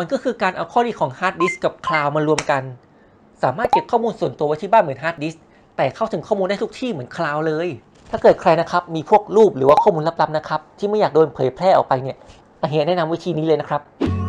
มันก็คือการเอาข้อดีของฮาร์ดดิสก์กับคลาวด์มารวมกัน สามารถเก็บข้อมูลส่วนตัวไว้ที่บ้านเหมือนฮาร์ดดิสก์แต่เข้าถึงข้อมูลได้ทุกที่เหมือนคลาวด์เลย ถ้าเกิดใครนะครับมีพวกรูปหรือว่าข้อมูลลับๆนะครับที่ไม่อยากโดนเผยแพร่ออกไปเนี่ยเฮียแนะนำวิธีนี้เลยนะครับ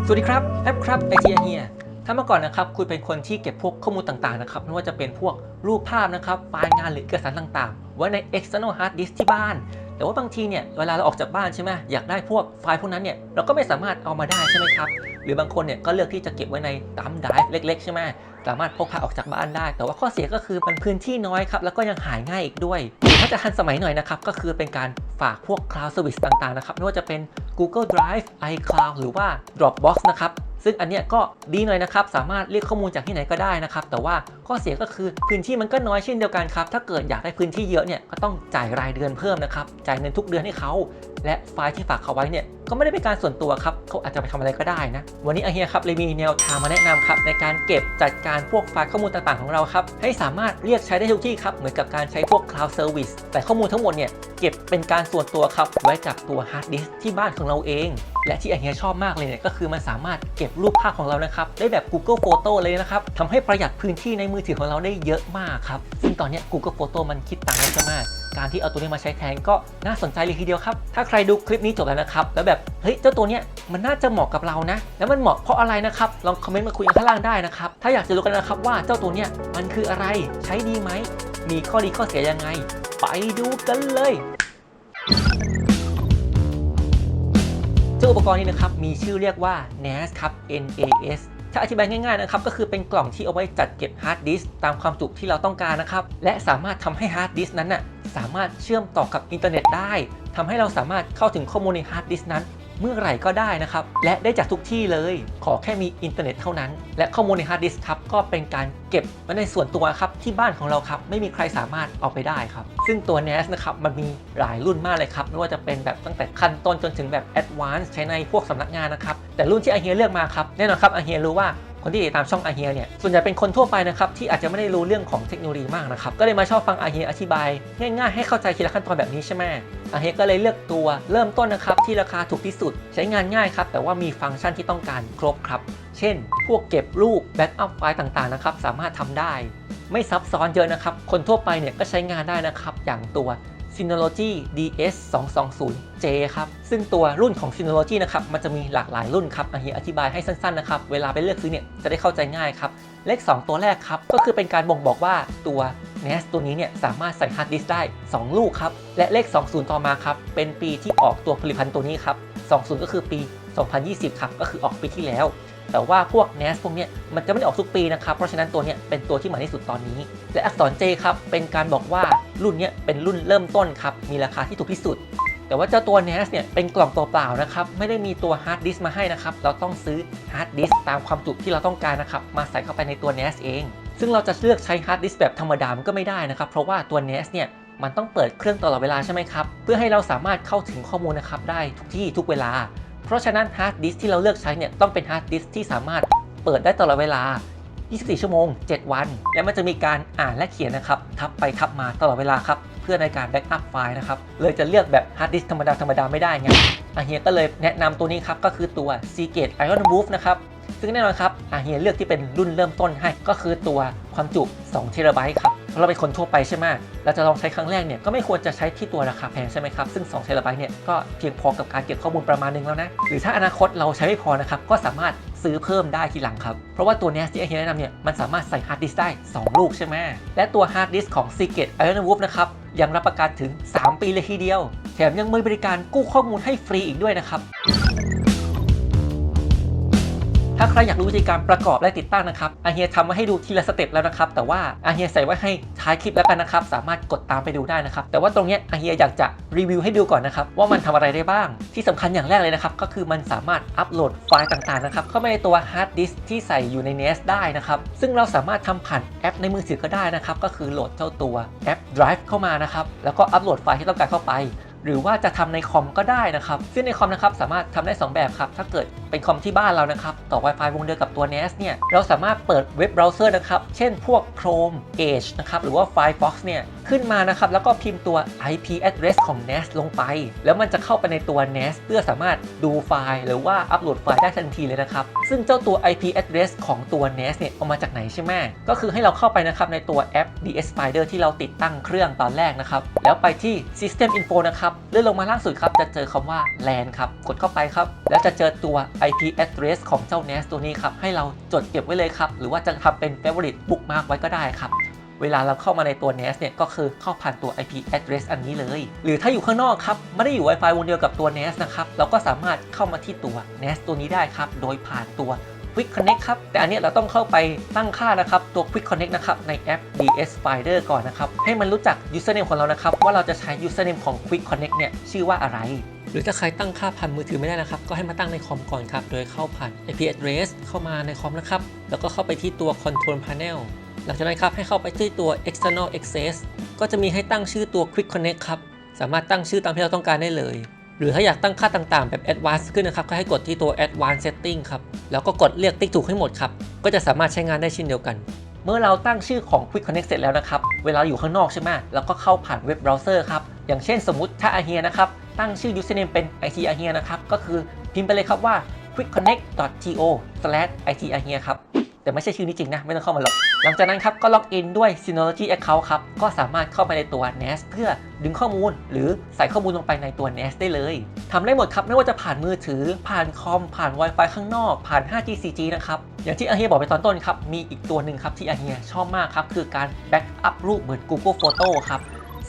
สวัสดีครับแอปครับไอทีอาเฮียถ้าเมื่อก่อนนะครับคุณเป็นคนที่เก็บพวกข้อมูลต่างๆนะครับไม่ว่าจะเป็นพวกรูปภาพนะครับไฟล์งานหรือเอกสารต่างๆ ไว้ใน external hard disk ที่บ้านแต่ว่าบางทีเนี่ยเวลาเราออกจากบ้านใช่ไหมอยากได้พวกไฟล์พวกนั้นเนี่ยเราก็ไม่สามารถเอามาได้ใช่ไหมครับ หรือบางคนเนี่ยก็เลือกที่จะเก็บไว้ในตัมไดรฟ์เล็ก ๆ ใช่ไหมสามารถพกพาออกจากบ้านได้ แต่ว่าข้อเสียก็คือมันพื้นที่น้อยครับแล้วก็ยังหายง่ายอีกด้วยถ้าจะทันสมัยหน่อยนะครับก็คือเป็นการฝากพวก cloud service ต่างๆนะครับไม่ว่าจะเป็น Google Drive iCloud หรือว่า Dropbox นะครับ ซึ่งอันเนี้ยก็ดีหน่อยนะครับ สามารถเรียกข้อมูลจากที่ไหนก็ได้นะครับ แต่ว่าข้อเสียก็คือพื้นที่มันก็น้อยเช่นเดียวกันครับ ถ้าเกิดอยากได้พื้นที่เยอะเนี่ยก็ต้องจ่ายรายเดือนเพิ่มนะครับ จ่ายเงินทุกเดือนให้เขา และไฟล์ที่ฝากเขาไว้เนี่ยก็ไม่ได้เป็นการส่วนตัวครับ เขาอาจจะไปทำอะไรก็ได้นะ วันนี้อาเฮียครับเลยมีแนวทางมาแนะนำครับในการเก็บจัดการพวกไฟล์ข้อมูลต่างๆของเราครับ ให้สามารถเรียกใช้ได้ทุกที่ครับ เหมือนกับการใช้พวก cloud service แต่ข้อมูลทั้งหมดเนี่ย เก็บเป็นการส่วนตัวครับ ไว้กับตัว hard disk ที่บ้านของเราเอง และที่ไอเฮียชอบมากเลยเนี่ยก็คือมันสามารถเก็บรูปภาพของเรานะครับ ได้แบบ Google Photo เลยนะครับทำให้ประหยัดพื้นที่ในมือถือของเราได้เยอะมากครับ ซึ่งตอนนี้ Google Photo มันคิดตังค์แล้วใช่ไหมการที่เอาตัวนี้มาใช้แทนก็น่าสนใจเลยทีเดียวครับ ถ้าใครดูคลิปนี้จบแล้วนะครับ แล้วแบบ เฮ้ย เจ้าตัวเนี้ยมันน่าจะเหมาะกับเรานะ แล้วมันเหมาะเพราะอะไรนะครับ ลองคอมเมนต์มาคุยกันข้างล่างได้นะครับ ถ้าอยากจะรู้กันนะครับว่าเจ้าตัวเนี้ยมันคืออะไร ใช้ดีไหม มีข้อดีข้อเสียยังไง ไปดูกันเลยเจ้าอุปกรณ์นี้นะครับมีชื่อเรียกว่า NAS ครับ NAS ถ้าอธิบายง่ายๆนะครับก็คือเป็นกล่องที่เอาไว้จัดเก็บฮาร์ดดิสก์ตามความจุที่เราต้องการนะครับและสามารถทำให้ฮาร์ดดิสก์นั้นน่ะสามารถเชื่อมต่อกับอินเทอร์เน็ตได้ทำให้เราสามารถเข้าถึงข้อมูลในฮาร์ดดิสก์นั้น เมื่อไหร่ก็ได้นะครับ และได้จากทุกที่เลย ขอแค่มีอินเทอร์เน็ตเท่านั้น และข้อมูลในฮาร์ดดิสก์ครับก็เป็นการเก็บไว้ในส่วนตัวครับที่บ้านของเราครับไม่มีใครสามารถเอาไปได้ครับ ซึ่งตัว NAS นะครับมันมีหลายรุ่นมากเลยครับไม่ว่าจะเป็นแบบตั้งแต่ขั้นต้นจนถึงแบบ Advanced ใช้ในพวกสำนักงานนะครับแต่รุ่นที่อาเฮียเลือกมาครับแน่นอนครับอาเฮียรู้ว่า คนที่ติดตามช่องอาเฮียเนี่ยส่วนใหญ่เป็นคนทั่วไปนะครับที่อาจจะไม่ได้รู้เรื่องของเทคโนโลยีมากนะครับก็เลยมาชอบฟังอาเฮียอธิบาย ง่ายๆให้เข้าใจทีละขั้นตอนแบบนี้ใช่ไหมอาเฮียก็เลยเลือกตัวเริ่มต้นนะครับที่ราคาถูกที่สุด ใช้งานง่ายครับแต่ว่ามีฟังก์ชันที่ต้องการครบครับ เช่น พวกเก็บรูปแบ็กอัพไฟล์ต่างๆนะครับสามารถทำได้ ไม่ซับซ้อนเยอะนะครับคนทั่วไปเนี่ยก็ใช้งานได้นะครับอย่างตัว Synology DS 220J ครับ ซึ่งตัวรุ่นของ Synology นะครับ มันจะมีหลากหลายรุ่นครับอาเฮียอธิบายให้สั้นๆนะครับ เวลาไปเลือกซื้อเนี่ย จะได้เข้าใจง่ายครับ เลข 2 ตัวแรกครับ ก็คือเป็นการบ่งบอกว่าตัว NAS ตัวนี้เนี่ย สามารถใส่ฮาร์ดดิสได้ 2 ลูกครับ และเลข 20 ต่อมาครับ เป็นปีที่ออกตัวผลิตภัณฑ์ตัวนี้ครับ 20 ก็คือปี 2020 ครับ ก็คือออกปีที่แล้ว แต่ว่าพวก NAS พวกนี้มันจะไม่ได้ออกทุกปีนะครับ เพราะฉะนั้นตัวนี้เป็นตัวที่ใหม่ที่สุดตอนนี้ และอักษร J ครับ เป็นการบอกว่ารุ่นนี้เป็นรุ่นเริ่มต้นครับ มีราคาที่ถูกที่สุด แต่ว่าเจ้าตัว NAS เนี่ยเป็นกล่องตัวเปล่านะครับ ไม่ได้มีตัวฮาร์ดดิสก์มาให้นะครับ เราต้องซื้อฮาร์ดดิสก์ตามความจุที่เราต้องการนะครับ มาใส่เข้าไปในตัว NAS เอง ซึ่งเราจะเลือกใช้ฮาร์ดดิสก์แบบธรรมดา มันก็ไม่ได้นะครับ เพราะว่าตัว NAS เนี่ยมันต้องเปิดเครื่องตลอดเวลาใช่ไหมครับ เพื่อให้เราสามารถเข้าถึงข้อมูลนะครับได้ทุกที่ทุกเวลา เพราะฉะนั้นฮาร์ดดิสก์ที่เราเลือกใช้เนี่ยต้องเป็นฮาร์ดดิสก์ที่สามารถเปิดได้ตลอดเวลา 24 ชั่วโมง 7 วัน และมันจะมีการอ่านและเขียนนะครับ ทับไปทับมาตลอดเวลาครับ เพื่อในการแบ็กอัพไฟล์นะครับ เลยจะเลือกแบบฮาร์ดดิสก์ธรรมดาธรรมดาไม่ได้ไงอาเฮียก็เลยแนะนำตัวนี้ครับ ก็คือตัว Seagate Iron Wolf นะครับ ซึ่งแน่นอนครับอาเฮียเลือกที่เป็นรุ่นเริ่มต้นให้ก็คือตัวความจุ2เทราไบต์ครับ เพราะเราเป็นคนทั่วไปใช่ไหมเราจะลองใช้ครั้งแรกเนี่ยก็ไม่ควรจะใช้ที่ตัวราคาแพงใช่ไหมครับ ซึ่ง2เทราไบต์เนี่ยก็เพียงพอกับการเก็บข้อมูลประมาณนึงแล้วนะ หรือถ้าอนาคตเราใช้ไม่พอนะครับ ก็สามารถซื้อเพิ่มได้ทีหลังครับ เพราะว่าตัวเนี้ยที่อเฮียแนะนำเนี่ยมันสามารถใส่ฮาร์ดดิสก์ได้ 2 ลูกใช่ไหมและตัวฮาร์ดดิสก์ของ Seagate Iron Wolf นะครับยังรับประกันถึง 3 ปีเลยทีเดียว แถมยังมีบริการกู้ข้อมูลให้ฟรีอีกด้วยนะครับ ถ้าใครอยากรู้วิธีการประกอบและติดตั้งนะครับอาเฮียทำมาให้ดูทีละสเต็ปแล้วนะครับ แต่ว่าอาเฮียใส่ไว้ให้ท้ายคลิปแล้วกันนะครับ สามารถกดตามไปดูได้นะครับ แต่ว่าตรงเนี้ยอาเฮียอยากจะรีวิวให้ดูก่อนนะครับ ว่ามันทำอะไรได้บ้าง ที่สำคัญอย่างแรกเลยนะครับ ก็คือมันสามารถอัปโหลดไฟล์ต่างๆนะครับเข้าไปในตัวฮาร์ดดิสก์ที่ใส่อยู่ใน NAS ได้นะครับ ซึ่งเราสามารถทำผ่านแอปในมือถือก็ได้นะครับ ก็คือโหลดเจ้าตัวแอป Drive เข้ามานะครับ แล้วก็อัปโหลดไฟล์ที่ต้องการเข้าไป หรือว่าจะทำในคอมก็ได้นะครับ ซึ่งในคอมนะครับสามารถทำได้ 2 แบบครับ ถ้าเกิดเป็นคอมที่บ้านเรานะครับ ต่อ Wi-Fi วงเดียวกับตัว NAS เนี่ย เราสามารถเปิดเว็บเบราว์เซอร์นะครับ เช่นพวก Chrome Edge นะครับ หรือว่า Firefox เนี่ย ขึ้นมานะครับ แล้วก็พิมพ์ตัว IP address ของ NAS ลงไป แล้วมันจะเข้าไปในตัว NAS เพื่อสามารถดูไฟล์ หรือว่าอัปโหลดไฟล์ได้ทันทีเลยนะครับ ซึ่งเจ้าตัว IP address ของตัว NAS เนี่ยเอามาจากไหนใช่ไหมก็คือให้เราเข้าไปนะครับในตัวแอป DS Spider ที่เราติดตั้งเครื่องตอนแรกนะครับ แล้วไปที่ System Info นะครับเลื่อนลงมาล่างสุดครับจะเจอคำว่า LAN ครับกดเข้าไปครับ แล้วจะเจอตัว IP address ของเจ้า NAS ตัวนี้ครับให้เราจดเก็บไว้เลยครับ หรือว่าจะทำเป็น favorite bookmark ไว้ก็ได้ครับเวลาเราเข้ามาในตัว NAS เนี่ยก็คือเข้าผ่านตัว IP address อันนี้เลย หรือถ้าอยู่ข้างนอกครับ ไม่ได้อยู่ Wi-Fi วงเดียวกับตัว NAS นะครับ เราก็สามารถเข้ามาที่ตัว NAS ตัวนี้ได้ครับ โดยผ่านตัว Quick Connect ครับ แต่อันนี้เราต้องเข้าไปตั้งค่านะครับตัว Quick Connect นะครับในแอป DS Spider ก่อนนะครับ ให้มันรู้จัก username ของเรานะครับ ว่าเราจะใช้ username ของ Quick Connect เนี่ยชื่อว่าอะไร หรือถ้าใครตั้งค่าผ่านมือถือไม่ได้นะครับ ก็ให้มาตั้งในคอมก่อนครับ โดยเข้าผ่าน IP address เข้ามาในคอมนะครับ แล้วก็เข้าไปที่ตัว Control Panel หลังจากนั้นครับให้เข้าไปที่ตัว external access ก็จะมีให้ตั้งชื่อตัว quick connect ครับสามารถตั้งชื่อตามที่เราต้องการได้เลย หรือถ้าอยากตั้งค่าต่างๆ แบบ advanced ขึ้นนะครับ ก็ให้กดที่ตัว advanced setting ครับ แล้วก็กดเรียกติ๊กถูกให้หมดครับ ก็จะสามารถใช้งานได้เช่นเดียวกัน เมื่อเราตั้งชื่อของ Quick Connect เสร็จแล้วนะครับ เวลาอยู่ข้างนอกใช่ไหมแล้วก็เข้าผ่านเว็บเบราว์เซอร์ครับ อย่างเช่นสมมติถ้าอาเฮียนะครับ ตั้งชื่อ username เป็น IT อาเฮียนะครับ ก็คือพิมพ์ไปเลยครับว่า quickconnect.to/it อาเฮียครับ แต่ไม่ใช่ชื่อนี้จริงนะ ไม่ต้องเข้ามาหรอก หลังจากนั้นครับ ก็ล็อกอินด้วย Synology Account ครับ ก็สามารถเข้าไปในตัว NAS เพื่อดึงข้อมูล หรือใส่ข้อมูลลงไปในตัว NAS ได้เลยทำได้หมดครับ ไม่ว่าจะผ่านมือถือ ผ่านคอม ผ่าน Wi-Fi ข้างนอก ผ่าน 5G 4G นะครับ อย่างที่อาเฮียบอกไปตอนต้นครับ มีอีกตัวหนึ่งครับที่อาเฮียชอบมากครับ คือการแบ็กอัพรูปเหมือน Google Photo ครับ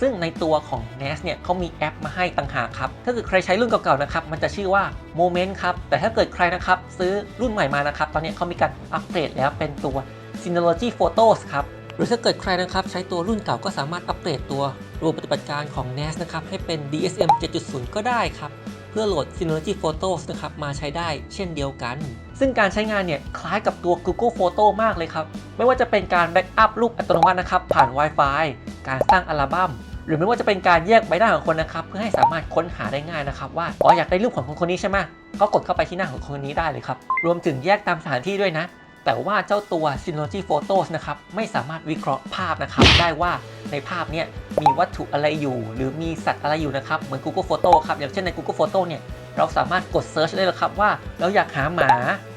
ซึ่งในตัวของ NAS เนี่ยเขามีแอปมาให้ต่างหากครับ ถ้าเกิดใครใช้รุ่นเก่าๆนะครับมันจะชื่อว่า Moment ครับ แต่ถ้าเกิดใครนะครับซื้อรุ่นใหม่มานะครับ ตอนนี้เขามีการอัปเกรดแล้วเป็นตัว Synology Photos ครับ หรือถ้าเกิดใครนะครับใช้ตัวรุ่นเก่าก็สามารถอัปเกรดตัวระบบปฏิบัติการของ NAS นะครับให้เป็น DSM 7.0 ก็ได้ครับเพื่อโหลด Synology Photos นะครับมาใช้ได้เช่นเดียวกัน ซึ่งการใช้งานเนี่ยคล้ายกับตัว Google Photo มากเลยครับ ไม่ว่าจะเป็นการแบ็กอัพรูปอัตโนมัตินะครับผ่าน Wi-Fi การสร้างอัลบั้ม หรือไม่ว่าจะเป็นการแยกใบหน้าของคนนะครับ เพื่อให้สามารถค้นหาได้ง่ายนะครับ ว่าอ๋ออยากได้รูปของคนคนนี้ใช่ไหมก็กดเข้าไปที่หน้าของคนนี้ได้เลยครับรวมถึงแยกตามสถานที่ด้วยนะ แต่ว่าเจ้าตัว Synology Photos นะครับไม่สามารถวิเคราะห์ภาพนะครับได้ว่าในภาพเนี่ยมีวัตถุอะไรอยู่ หรือมีสัตว์อะไรอยู่นะครับเหมือน Google Photo ครับอย่างเช่นใน Google Photo เนี่ยเราสามารถกด Search ได้เลยครับว่าเราอยากหาหมา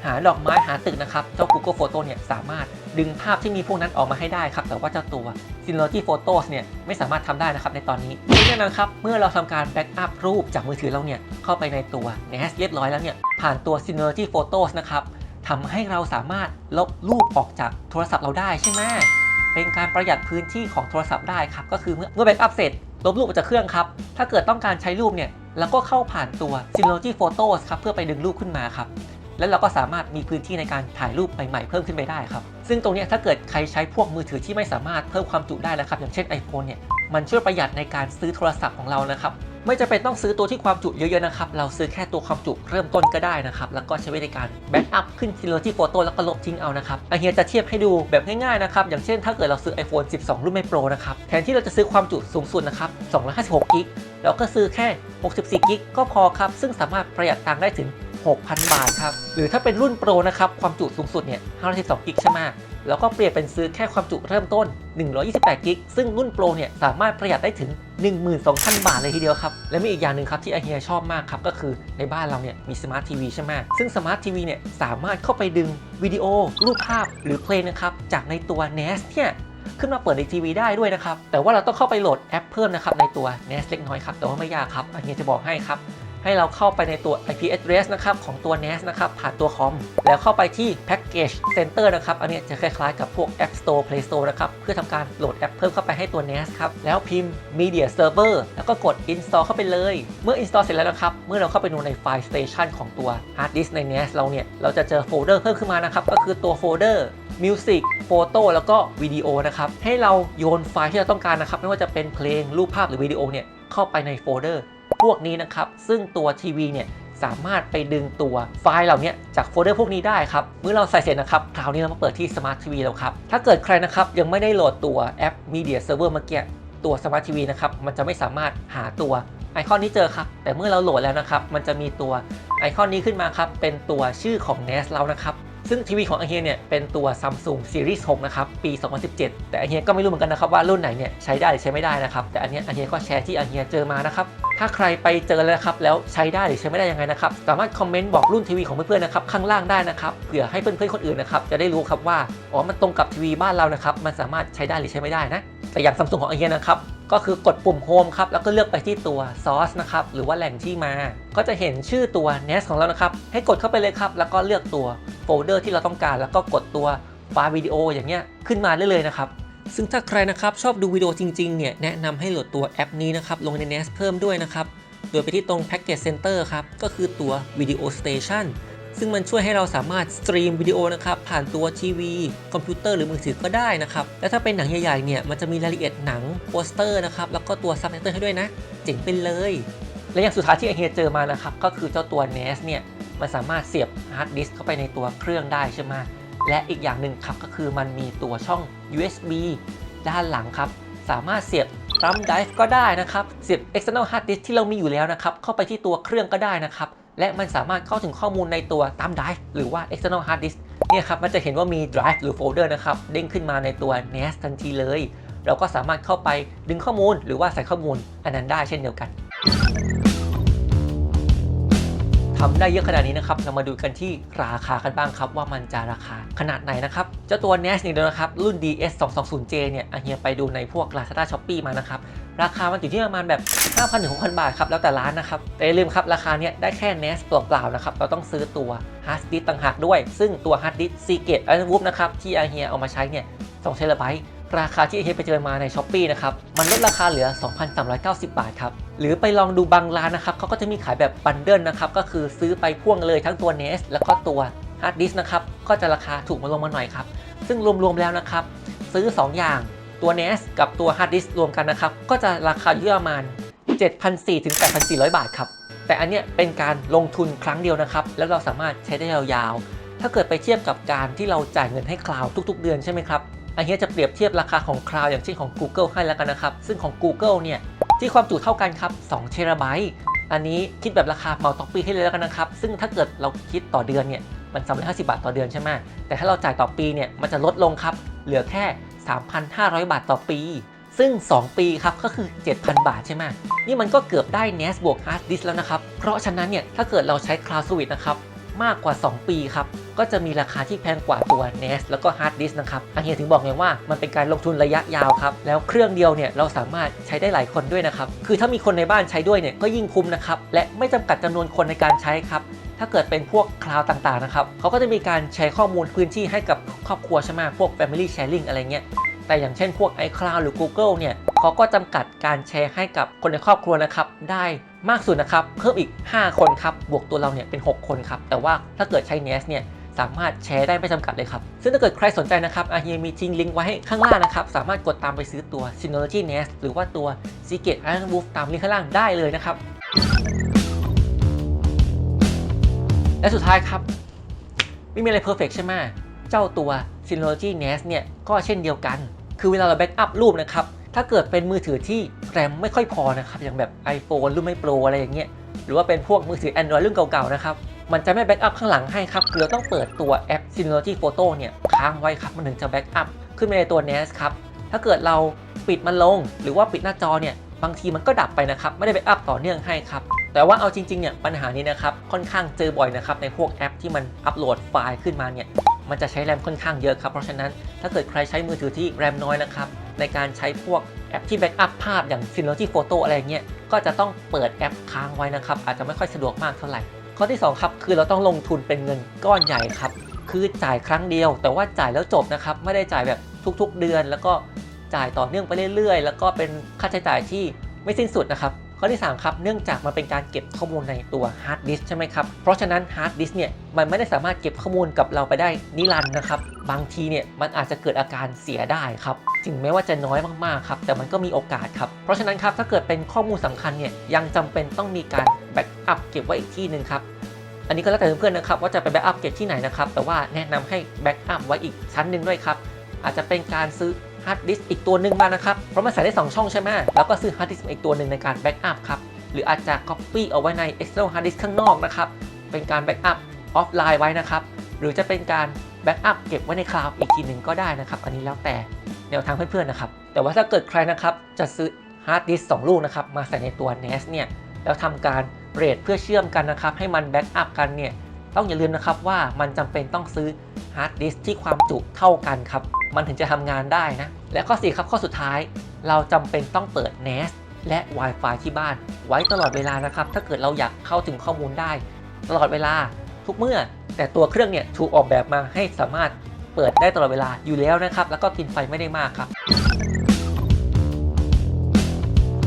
หาดอกไม้หาตึกนะครับเจ้า Google Photo เนี่ยสามารถดึงภาพที่มีพวกนั้นออกมาให้ได้ครับแต่ว่าเจ้าตัว Synology Photos เนี่ยไม่สามารถทำได้นะครับในตอนนี้ดังนั้นครับเมื่อเราทำการแบ็กอัพรูปจากมือถือเราเนี่ยเข้าไปในตัว NAS เรียบร้อยแล้วเนี่ยผ่านตัว Synology Photos นะครับ ทำให้เราสามารถลบรูปออกจากโทรศัพท์เราได้ใช่ไหมเป็นการประหยัดพื้นที่ของโทรศัพท์ได้ครับ ก็คือเมื่อเมื่อแบ็กอัพเสร็จลบรูปออกจากเครื่องครับ ถ้าเกิดต้องการใช้รูปเนี่ยเราก็เข้าผ่านตัว Synology Photos ครับเพื่อไปดึงรูปขึ้นมาครับแล้วเราก็สามารถมีพื้นที่ในการถ่ายรูปใหม่ๆเพิ่มขึ้นไปได้ครับ ซึ่งตรงนี้ถ้าเกิดใครใช้พวกมือถือที่ไม่สามารถเพิ่มความจุได้แล้วครับ อย่างเช่น iPhone เนี่ย มันช่วยประหยัดในการซื้อโทรศัพท์ของเรานะครับ ไม่จำเป็นต้องซื้อตัวที่ความจุเยอะๆนะครับ เราซื้อแค่ตัวความจุเริ่มต้นก็ได้นะครับ แล้วก็ใช้วิธีการแบ็กอัพขึ้น Synology Photo แล้วก็ลบทิ้งเอานะครับอเฮียจะเทียบให้ดูแบบง่ายๆนะครับ อย่างเช่นถ้าเกิดเราซื้อ iPhone 12 รุ่นไม่โปรนะครับ แทนที่เราจะซื้อความจุสูงสุดนะครับ256กิกเราก็ซื้อแค่ 64กิกก็พอครับ ซึ่งสามารถประหยัดตังค์ได้ถึง 6,000 บาทครับ หรือถ้าเป็นรุ่นโปรนะครับ ความจุสูงสุดเนี่ย512กิกใช่ไหม แล้วก็เปลี่ยนเป็นซื้อแค่ความจุเริ่มต้น 128 กิก ซึ่งรุ่นโปรเนี่ยสามารถประหยัดได้ถึง 12,000 บาทเลยทีเดียวครับ และมีอีกอย่างหนึ่งครับที่อเฮียชอบมากครับ ก็คือในบ้านเราเนี่ยมีสมาร์ททีวีใช่ไหมซึ่งสมาร์ททีวีเนี่ยสามารถเข้าไปดึงวิดีโอ รูปภาพหรือเพลงนะครับจากในตัว NAS เนี่ยขึ้นมาเปิดในทีวีได้ด้วยนะครับ แต่ว่าเราต้องเข้าไปโหลดแอปเพิ่มนะครับในตัว NAS เล็กน้อยครับ แต่ว่าไม่ยากครับอาเฮียจะบอกให้ครับ ให้เราเข้าไปในตัว IP address นะครับของตัว NAS นะครับผ่านตัวคอม แล้วเข้าไปที่ Package Center นะครับอันนี้จะคล้ายๆกับพวก App Store Play Store นะครับเพื่อทำการโหลดแอปเพิ่มเข้าไปให้ตัว NAS ครับแล้วพิมพ์ Media Server แล้วก็กด Install เข้าไปเลย เมื่อ Install เสร็จแล้วนะครับเมื่อเราเข้าไปดูในไฟล์ Station ของตัว Hard Disk ใน NAS เราเนี่ยเราจะเจอโฟลเดอร์เพิ่มขึ้นมานะครับก็คือตัวโฟลเดอร์ Music โฟโต้แล้วก็วิดีโอนะครับ ให้เราโยนไฟล์ที่เราต้องการนะครับ ไม่ว่าจะเป็นเพลง รูปภาพหรือวิดีโอเนี่ย เข้าไปในโฟลเดอร์ วกนี้นะครับ ซึ่งตัวทีวีเนี่ยสามารถไปดึงตัวไฟล์เหล่านี้จากโฟลเดอร์พวกนี้ได้ครับ เมื่อเราใส่เสร็จนะครับ คราวนี้เรามาเปิดที่ Smart TV แล้วครับ ถ้าเกิดใครนะครับยังไม่ได้โหลดตัวแอป Media Server เมื่อกี้ตัว Smart TV นะครับ มันจะไม่สามารถหาตัวไอคอนนี้เจอครับ แต่เมื่อเราโหลดแล้วนะครับ มันจะมีตัวไอคอนนี้ขึ้นมาครับ เป็นตัวชื่อของ NAS เรานะครับ ซึ่งทีวีของอเฮียเนี่ยเป็นตัว Samsung Series 6 นะครับ ปี 2017 แต่อเฮียก็ไม่รู้เหมือนกันนะครับว่ารุ่นไหนเนี่ยใช้ได้หรือใช้ไม่ได้นะครับ แต่อันนี้อเฮียก็แชร์ที่อเฮียเจอมานะครับ ถ้าใครไปเจอแล้วครับแล้วใช้ได้หรือใช้ไม่ได้ยังไงนะครับ สามารถคอมเมนต์บอกรุ่นทีวีของเพื่อนๆนะครับข้างล่างได้นะครับเผื่อให้เพื่อนๆคนอื่นนะครับจะได้รู้ครับว่าอ๋อมันตรงกับทีวีบ้านเรานะครับมันสามารถใช้ได้หรือใช้ไม่ได้นะแต่อย่างซัมซุงของอเฮียนะครับก็คือกดปุ่มโฮมครับแล้วก็เลือกไปที่ตัว Source นะครับหรือว่าแหล่งที่มา ก็จะเห็นชื่อตัว NAS ของเรานะครับให้กดเข้าไปเลยครับแล้วก็เลือกตัวโฟลเดอร์ที่เราต้องการ แล้วก็กดตัวไฟล์วิดีโออย่างเงี้ยขึ้นมาได้เลยนะครับ ซึ่งถ้าใครนะครับชอบดูวิดีโอจริงๆเนี่ยแนะนำให้โหลดตัวแอปนี้นะครับลงใน NAS เพิ่มด้วยนะครับ โดยไปที่ตรง Package Center ครับ ก็คือตัว Video Station ซึ่งมันช่วยให้เราสามารถสตรีมวิดีโอนะครับผ่านตัวทีวี คอมพิวเตอร์หรือมือถือก็ได้นะครับ และถ้าเป็นหนังใหญ่ๆเนี่ยมันจะมีรายละเอียดหนังโปสเตอร์นะครับแล้วก็ตัวซับไตเติลให้ด้วยนะ เจ๋งไปเลย และอย่างสุดท้ายที่ไอเฮียเจอมานะครับก็คือเจ้าตัว NAS เนี่ยมันสามารถเสียบฮาร์ดดิสก์เข้าไปในตัวเครื่องได้ใช่ไหม และอีกอย่างหนึ่งครับก็คือมันมีตัวช่อง USB ด้านหลังครับ สามารถเสียบ thumb drive ก็ได้นะครับ เสียบ external hard disk ที่เรามีอยู่แล้วนะครับ เข้าไปที่ตัวเครื่องก็ได้นะครับ และมันสามารถเข้าถึงข้อมูลในตัว thumb drive หรือว่า external hard disk เนี่ยครับ มันจะเห็นว่ามี drive หรือ folder นะครับ เด้งขึ้นมาในตัว NAS ทันทีเลย เราก็สามารถเข้าไปดึงข้อมูล หรือว่าใส่ข้อมูลอันนั้นได้เช่นเดียวกัน ทำได้เยอะขนาดนี้นะครับเรามาดูกันที่ราคากันบ้างครับ ว่ามันจะราคาขนาดไหนนะครับเจ้าตัว NAS นี่เดียวนะครับรุ่น DS 2 2 0 J เนี่ยอาเฮียไปดูในพวก Lazada Shopee มานะครับราคามันอยู่ที่ประมาณแบบ 5,000ถึง6,000 บาทครับแล้วแต่ร้านนะครับแต่อย่าลืมครับราคาเนี้ยได้แค่ NAS ตัวเปล่านะครับเราต้องซื้อตัว Hard Disk ต่างหากด้วย ซึ่งตัว Hard Disk Seagate i r o n w o o f นะครับที่อาเฮียเอามาใช้เนี่ย2 t b รา ราคาที่อเฮไปเจอมาใน s h อ p e e นะครับ มันลดราคาเหลือ 2,390 บาทครับ หรือไปลองดูบางร้านนะครับเขาก็จะมีขายแบบบันเดิลนะครับ ก็คือซื้อไปพ่วงเลยทั้งตัว NAS แล้วก็ตัว Hard Disk นะครับ ก็จะราคาถูกมาลงมาหน่อยครับ ซึ่งรวมๆแล้วนะครับ ซื้อ 2 อย่างตัว NAS กับตัว Hard Disk รวมกันนะครับ ก็จะราคาอยู่ที่ประมาณ 7,400ถึง8,400 บาทครับ แต่อันเนี้ยเป็นการลงทุนครั้งเดียวนะครับ แล้วเราสามารถใช้ได้ยาวๆ ถ้าเกิดไปเทียบกับการที่เราจ่ายเงินให้คลาวทุก ๆ เดือนใช่ไหมครับ อันนี้จะเปรียบเทียบราคาของคลาวอย่างเช่นของ Google ให้แล้วกันนะครับ ซึ่งของ Google เนี่ยที่ความจุเท่ากันครับ2เทราไบต์อันนี้คิดแบบราคาเมาต่อปีให้เลยแล้วกันนะครับ ซึ่งถ้าเกิดเราคิดต่อเดือนเนี่ยมัน350 บาทต่อเดือนใช่ไหมแต่ถ้าเราจ่ายต่อปีเนี่ยมันจะลดลงครับ เหลือแค่ 3,500 บาทต่อปี ซึ่ง 2 ปีครับก็คือ 7,000 บาทใช่ไหมนี่มันก็เกือบได้ NAS บวก Hard Disk แล้วนะครับ เพราะฉะนั้นเนี่ยถ้าเกิดเราใช้ Cloud Switch นะครับ มากกว่า 2 ปีครับ ก็จะมีราคาที่แพงกว่าตัว NAS แล้วก็ Hard Disk นะครับอันนี้ถึงบอกไงว่ามันเป็นการลงทุนระยะยาวครับ แล้วเครื่องเดียวเนี่ยเราสามารถใช้ได้หลายคนด้วยนะครับ คือถ้ามีคนในบ้านใช้ด้วยเนี่ยก็ยิ่งคุ้มนะครับ และไม่จำกัดจำนวนคนในการใช้ครับถ้าเกิดเป็นพวกคลาวด์ต่างๆนะครับเขาก็จะมีการแชร์ข้อมูลพื้นที่ให้กับครอบครัวใช่ไหมพวก Family Sharing อะไรเงี้ยแต่อย่างเช่นพวก iCloud หรือ Google เนี่ย เขาก็จำกัดการแชร์ให้กับคนในครอบครัวนะครับได้มากสุดนะครับเพิ่มอีก 5 คนครับบวกตัวเราเนี่ยเป็น 6 คนครับแต่ว่าถ้าเกิดใช้ NAS เนี่ยสามารถแชร์ได้ไม่จำกัดเลยครับ ซึ่งถ้าเกิดใครสนใจนะครับอาเฮียมีทิ้งลิงก์ไว้ให้ข้างล่างนะครับ สามารถกดตามไปซื้อตัว Synology NAS หรือว่าตัว Seagate Iron Wolf ตามลิงก์ข้างล่างได้เลยนะครับ และสุดท้ายครับ ไม่มีอะไรเพอร์เฟกใช่ไหมเจ้าตัว Synology NAS เนี่ยก็เช่นเดียวกัน คือเวลาเราแบ็กอัพรูปนะครับ ถ้าเกิดเป็นมือถือที่แรมไม่ค่อยพอนะครับ อย่างแบบ iPhone รุ่นไม่โปรอะไรอย่างเงี้ย หรือว่าเป็นพวกมือถือ Android รุ่นเก่าๆนะครับ มันจะไม่แบ็กอัพข้างหลังให้ครับคือเราต้องเปิดตัวแอป Synology Photo เนี่ยค้างไว้ครับ มันถึงจะแบ็กอัพขึ้นไปในตัว NAS ครับ ถ้าเกิดเราปิดมันลง หรือว่าปิดหน้าจอเนี่ย บางทีมันก็ดับไปนะครับ ไม่ได้แบ็กอัพต่อเนื่องให้ครับ แต่ว่าเอาจริงๆเนี่ยปัญหานี้นะครับ ค่อนข้างเจอบ่อยนะครับในพวกแอปที่มันอัปโหลดไฟล์ขึ้นมาเนี่ย มันจะใช้แรมค่อนข้างเยอะครับ เพราะฉะนั้นถ้าเกิดใครใช้มือถือที่แรมน้อยนะครับ ในการใช้พวกแอปที่แบ็กอัพภาพอย่าง Synology Photo อะไรเงี้ย ก็จะต้องเปิดแอปค้างไว้นะครับ อาจจะไม่ค่อยสะดวกมากเท่าไหร่ ข้อที่ 2 ครับ คือเราต้องลงทุนเป็นเงินก้อนใหญ่ครับ คือจ่ายครั้งเดียว แต่ว่าจ่ายแล้วจบนะครับ ไม่ได้จ่ายแบบทุกๆ เดือน แล้วก็จ่ายต่อเนื่องไปเรื่อยๆ แล้วก็เป็นค่าใช้จ่ายที่ไม่สิ้นสุดนะครับ ข้อที่ 3 ครับ เนื่องจากมันเป็นการเก็บข้อมูลในตัวฮาร์ดดิสใช่ไหมครับ เพราะฉะนั้นฮาร์ดดิสเนี่ยมันไม่ได้สามารถเก็บข้อมูลกับเราไปได้นิรันดร์นะครับ บางทีเนี่ยมันอาจจะเกิดอาการเสียได้ครับถึงแม้ว่าจะน้อยมากๆครับแต่มันก็มีโอกาสครับ เพราะฉะนั้นครับถ้าเกิดเป็นข้อมูลสำคัญเนี่ยยังจำเป็นต้องมีการแบ็กอัพเก็บไว้อีกที่หนึ่งครับอันนี้ก็แล้วแต่เพื่อนๆนะครับว่าจะไปแบ็กอัพเก็บที่ไหนนะครับแต่ว่าแนะนำให้แบ็กอัพไว้อีกชั้นหนึ่งด้วยครับอาจจะเป็นการซื้อ ฮาร์ดดิสก์อีกตัวหนึ่งมานะครับ เพราะมันใส่ได้ 2 ช่องใช่ไหมแล้วก็ซื้อฮาร์ดดิสก์อีกตัวหนึ่งในการแบ็กอัพครับ หรืออาจจะ Copy เอาไว้ใน external hard disk ข้างนอกนะครับ เป็นการแบ็กอัพออฟไลน์ไว้นะครับ หรือจะเป็นการแบ็กอัพเก็บไว้ในคลาวด์อีกทีหนึ่งก็ได้นะครับ อันนี้แล้วแต่แนวทางเพื่อนๆนะครับ แต่ว่าถ้าเกิดใครนะครับจะซื้อฮาร์ดดิสก์สองลูกนะครับมาใส่ในตัว NAS เนี่ยแล้วทำการเรทเพื่อเชื่อมกันนะครับให้มันแบ็กอัพกันเนี่ยต้องอย่าลืมนะครับว่ามันจำเป็นต้องซื้อฮาร์ดดิสก์ที่ความจุเท่ากันครับ มันถึงจะทำงานได้นะ และข้อ 4 ครับข้อสุดท้าย เราจำเป็นต้องเปิด NAS และ Wi-Fi ที่บ้าน ไว้ตลอดเวลานะครับ ถ้าเกิดเราอยากเข้าถึงข้อมูลได้ ตลอดเวลาทุกเมื่อ แต่ตัวเครื่องเนี่ยถูกออกแบบมาให้สามารถเปิดได้ตลอดเวลาอยู่แล้วนะครับ แล้วก็กินไฟไม่ได้มากครับ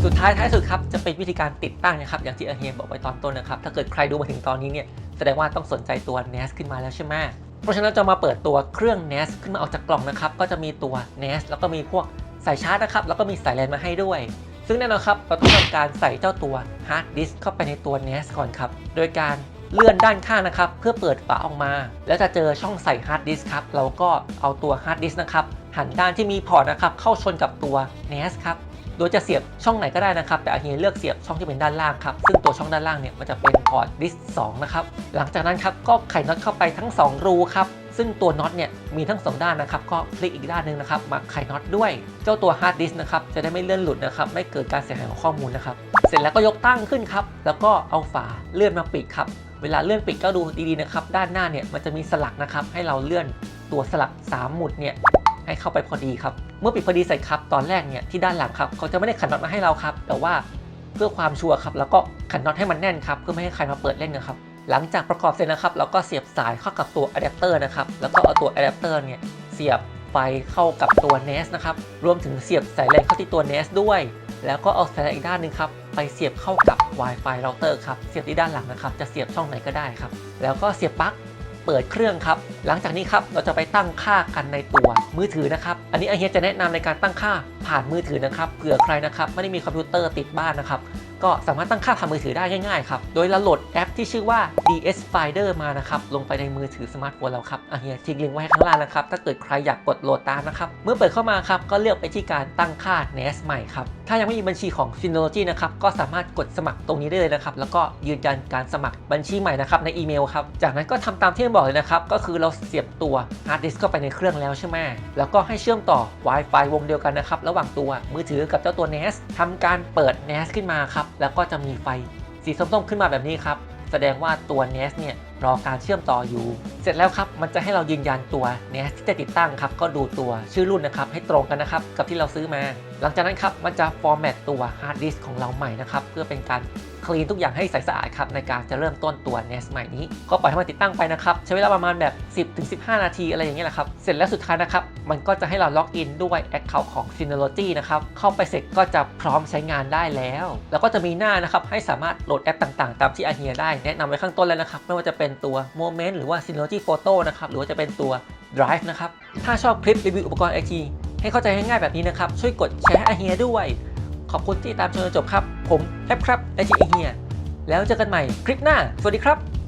สุดท้ายท้ายสุดครับจะเป็นวิธีการติดตั้งนะครับอย่างที่อาเฮียบอกไว้ตอนต้นนะครับ ถ้าเกิดใครดูมาถึงตอนนี้เนี่ยแสดงว่าต้องสนใจตัว NAS ขึ้นมาแล้วใช่ไหม เพราะฉะนั้นจะมาเปิดตัวเครื่อง NAS ขึ้นมาออกจากกล่องนะครับ ก็จะมีตัว NAS แล้วก็มีพวกสายชาร์จนะครับ แล้วก็มีสายแลนมาให้ด้วย ซึ่งแน่นอนครับ เราต้องทำการใส่เจ้าตัวฮาร์ดดิสก์เข้าไปในตัว NAS ก่อนครับ โดยการเลื่อนด้านข้างนะครับ เพื่อเปิดฝาออกมา แล้วจะเจอช่องใส่ฮาร์ดดิสก์ครับ เราก็เอาตัวฮาร์ดดิสก์นะครับ หันด้านที่มีพอร์ตนะครับ เข้าชนกับตัว NAS ครับ โดยจะเสียบช่องไหนก็ได้นะครับ แต่อาเฮียเลือกเสียบช่องที่เป็นด้านล่างครับ ซึ่งตัวช่องด้านล่างเนี่ยมันจะเป็นพอร์ตดิส2นะครับ หลังจากนั้นครับก็ไขน็อตเข้าไปทั้ง 2 รูครับ ซึ่งตัวน็อตเนี่ยมีทั้ง 2 ด้านนะครับ ก็พลิกอีกด้านหนึงนะครับ มาไขน็อตด้วย เจ้าตัวฮาร์ดดิสนะครับ จะได้ไม่เลื่อนหลุดนะครับ ไม่เกิดการเสียหายของข้อมูลนะครับ เสร็จแล้วก็ยกตั้งขึ้นครับ แล้วก็เอาฝาเลื่อนมาปิดครับ เวลาเลื่อนปิดก็ดูดีๆนะครับ ด้านหน้าเนี่ยมันจะมีสลักนะครับ ให้เราเลื่อนตัวสลัก 3 หมุดเนี่ย ให้เข้าไปพอดีครับ เมื่อปิดพอดีเสร็จครับ ตอนแรกเนี่ยที่ด้านหลังครับเขาจะไม่ได้ขันน็อตมาให้เราครับ แต่ว่าเพื่อความชัวร์ครับแล้วก็ขันน็อตให้มันแน่นครับเพื่อไม่ให้ใครมาเปิดเล่นนะครับหลังจากประกอบเสร็จนะครับเราก็เสียบสายเข้ากับตัวอะแดปเตอร์นะครับแล้วก็เอาตัวอะแดปเตอร์เนี่ยเสียบไฟเข้ากับตัว NAS นะครับรวมถึงเสียบสายแลนเข้าที่ตัว NAS ด้วย แล้วก็เอาสายแลนอีกด้านหนึ่งครับไปเสียบเข้ากับ Wi-Fi router ครับเสียบที่ด้านหลังนะครับจะเสียบช่องไหนก็ได้ครับแล้วก็เสียบปลั๊ก เปิดเครื่องครับ หลังจากนี้ครับเราจะไปตั้งค่ากันในตัวมือถือนะครับ อันนี้อเฮียจะแนะนำในการตั้งค่าผ่านมือถือนะครับเผื่อใครนะครับไม่ได้มีคอมพิวเตอร์ติดบ้านนะครับ ก็สามารถตั้งค่าผ่านมือถือได้ง่ายๆครับโดยเราโหลดแอปที่ชื่อว่า DS Finder มานะครับลงไปในมือถือสมาร์ทโฟนเราครับอาเฮียทิ้งลิงก์ไว้ข้างล่างนะครับถ้าเกิดใครอยากกดโหลดตามนะครับเมื่อเปิดเข้ามาครับก็เลือกไปที่การตั้งค่า NAS ใหม่ครับถ้ายังไม่มีบัญชีของ Synology นะครับก็สามารถกดสมัครตรงนี้ได้เลยนะครับแล้วก็ยืนยันการสมัครบัญชีใหม่นะครับในอีเมลครับจากนั้นก็ทำตามที่บอกเลยนะครับก็คือเราเสียบตัวฮาร์ดดิสก์เข้าไปในเครื่องแล้วใช่ไหมแล้วก็ให้เชื่อมต่อ Wi-Fi วงเดียวกันนะครับระหว่างตัวมือถือกับเจ้าตัว NAS ทำการเปิด NAS ขึ้นมาครับแล้วก็จะมีไฟสีส้มๆขึ้นมาแบบนี้ครับ แสดงว่าตัว NAS เนี่ยรอการเชื่อมต่ออยู่ เสร็จแล้วครับ มันจะให้เรายืนยันตัว NAS ที่จะติดตั้งครับ ก็ดูตัวชื่อรุ่นนะครับ ให้ตรงกันนะครับ กับที่เราซื้อมา หลังจากนั้นครับมันจะฟอร์แมตตัวฮาร์ดดิสก์ของเราใหม่นะครับเพื่อเป็นการคลีนทุกอย่างให้ใสสะอาดครับในการจะเริ่มต้นตัว NAS ใหม่นี้ ก็ปล่อยให้มันติดตั้งไปนะครับ ใช้เวลาประมาณแบบ 10-15 นาทีอะไรอย่างเงี้ยแหละครับ เสร็จแล้วสุดท้ายนะครับ มันก็จะให้เราล็อกอินด้วย Account ของ Synology นะครับ เข้าไปเสร็จก็จะพร้อมใช้งานได้แล้ว แล้วก็จะมีหน้านะครับ ให้สามารถโหลดแอปต่างๆ ตามที่อาเฮียได้แนะนำไว้ข้างต้นแล้วนะครับไม่ว่าจะเป็นตัว Moment หรือว่า Synology Photo นะครับหรือว่าจะเป็นตัว Drive นะครับถ้าชอบคลิปรีวิวอุปกรณ์ไอที ให้เข้าใจง่ายๆแบบนี้นะครับ ช่วยกดแชร์ให้อาเฮียด้วย ขอบคุณที่ตามชมจนจบครับ ผมแอปครับไอทีเฮีย แล้วเจอกันใหม่คลิปหน้า สวัสดีครับ